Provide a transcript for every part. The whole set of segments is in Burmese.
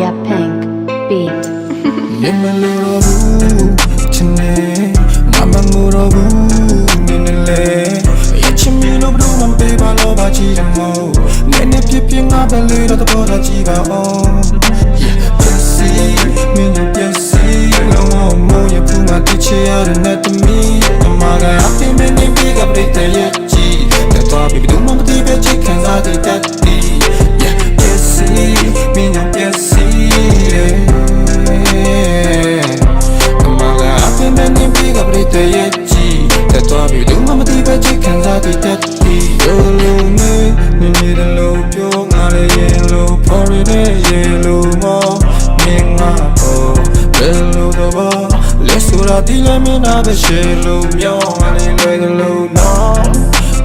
Yeah Pink Beat ရင်မလို့တော့ဘူးချင်နေမမမို့တော့ဘူးနင်းနေလေရချင်မလို့ဘူးမပေးပါလို့ပါချီတယ်မို့နင်းနေပြပြငါပဲလေတော့တော့တော့ကြည့်ပါအောင် Pussy မင်းရဲ့ Pussy လုံးဝမို့ရဘူးငါတချရတဲ့နဲ့တမီအမကအပြင်မင်းပြီးကပြတဲ့ရဲ့ chicken za di daddy. Yo lo me, ni ni the low pyo nga le yellow, pour it yellow mo. Me nga po, bello do ba. Let's do that di le me na be shelo, myo nga le le lo no.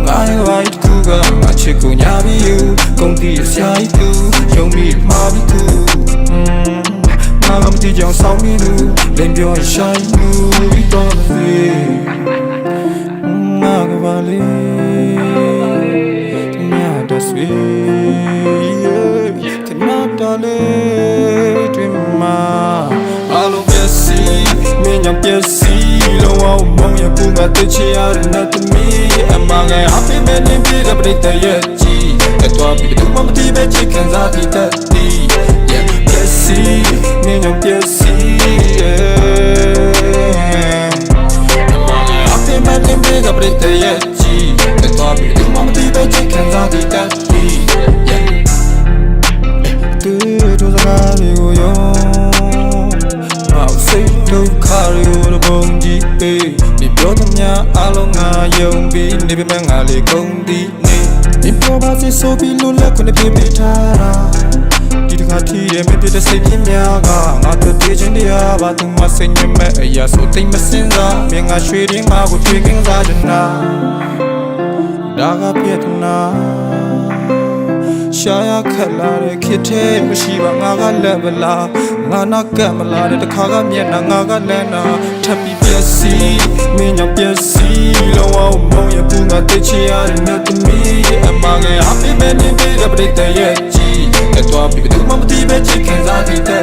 ငါရဲ့ white ကူကငါချစ်ကိုညာပြီးယူကုန်တီဆရာကြီးသူယုံပြီးမှာပြီးသူငါကမတိကြောင်ဆောင်ပြီးသူလင်းပြောရင်ရှိုင်းမှုပြီးတော့လေ မင်းညာပြစီလုံးဝမုံရပူကတချရတဲ့သမီးအမငယ်အဖေမင်းနေပြတဲ့ပြတဲ့ရဲ့ကြီးတော့ပြီးတော့မမတိပဲချစ်ခံစားတည်တတ်သည် Yeah, Pessy, me no Pessy, yeah. I've been mad in big up with the edgy. The top of the mama di the chicken za di daddy. Yeah. Do do the gari go yo. Mouth say no carry go the bong ji pe. ဒီပြောသမျှအလုံးငါယုံပြီးနေပြမငါလေးကုန်သည်နေဒီပြောပါစေဆိုပြီးလို့လက်ခွနဲ့ပြပေးထားတာဒီတခါထီးရဲ့မပြတဲ့စိတ်ပြင်းများကငါတို့တည်ခြင်းတရားပါသူမစင်ញမဲ့အရာဆိုတိတ်မစင်စားမင်းငါရွှေရင်းငါကိုထွေခင်းစားချင်တာဒါကပြည့်တနာ ရှာရခက်လာတဲ့ခေတ်ထဲမရှိပါငါကလက်မလားငါနာကက်မလားတဲ့တခါကမျက်နှာငါကလည်းနာထပ်ပြီးပြက်စီမင်းကြောင့်ပြက်စီလောအောင်မုံရပူငါတိတ်ချရတဲ့မြတ်သမီးအမငယ် happy birthday ပေးတဲ့ပရိသတ်ရဲ့ကြီးတဲ့တော့ပြီးဘယ်သူမှမသိပဲချစ်ခင်စားတဲ့တက်တီ